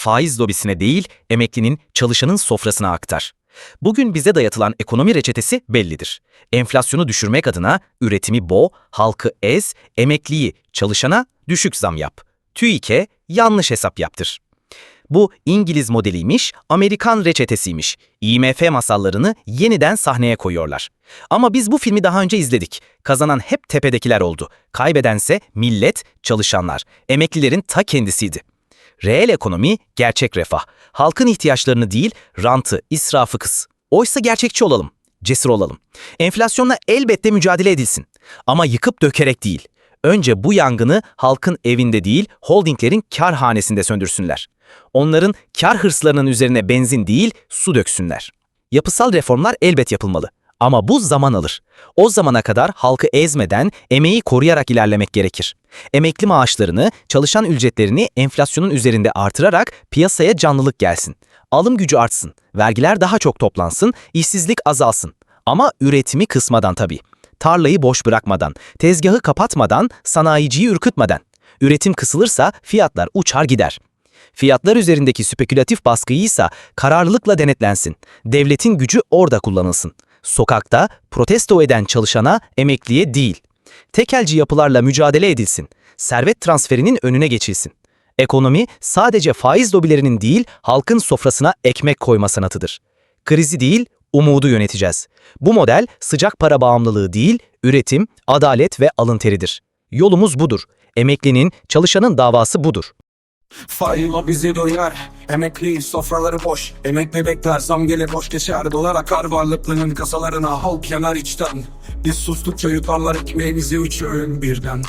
faiz lobisine değil, emeklinin, çalışanın sofrasına aktar. Bugün bize dayatılan ekonomi reçetesi bellidir. Enflasyonu düşürmek adına üretimi bo, halkı ez, emekliyi, çalışana düşük zam yap. TÜİK'e yanlış hesap yaptır. Bu İngiliz modeliymiş, Amerikan reçetesiymiş. IMF masallarını yeniden sahneye koyuyorlar. Ama biz bu filmi daha önce izledik. Kazanan hep tepedekiler oldu. Kaybedense millet, çalışanlar, emeklilerin ta kendisiydi. Reel ekonomi, gerçek refah. Halkın ihtiyaçlarını değil, rantı, israfı kıs. Oysa gerçekçi olalım, cesur olalım. Enflasyonla elbette mücadele edilsin. Ama yıkıp dökerek değil. Önce bu yangını halkın evinde değil, holdinglerin kar hanesinde söndürsünler. Onların kar hırslarının üzerine benzin değil, su döksünler. Yapısal reformlar elbet yapılmalı. Ama bu zaman alır. O zamana kadar halkı ezmeden, emeği koruyarak ilerlemek gerekir. Emekli maaşlarını, çalışan ücretlerini enflasyonun üzerinde artırarak piyasaya canlılık gelsin. Alım gücü artsın, vergiler daha çok toplansın, işsizlik azalsın. Ama üretimi kısmadan tabii. Tarlayı boş bırakmadan, tezgahı kapatmadan, sanayiciyi ürkütmeden. Üretim kısılırsa fiyatlar uçar gider. Fiyatlar üzerindeki spekülatif baskıyı kararlılıkla denetlensin. Devletin gücü orada kullanılsın. Sokakta protesto eden çalışana, emekliye değil. Tekelci yapılarla mücadele edilsin. Servet transferinin önüne geçilsin. Ekonomi sadece faiz lobilerinin değil, halkın sofrasına ekmek koyma sanatıdır. Krizi değil, umudu yöneteceğiz. Bu model sıcak para bağımlılığı değil, üretim, adalet ve alın teridir. Yolumuz budur. Emeklinin, çalışanın davası budur. Fayla bizi duyar Emekli sofraları boş. Emekli bekler zam gelir boş geçer. Dolar akar varlıklının kasalarına Halk yanar içten. Biz sustukça yutarlar ekmeğimizi üç öğün birden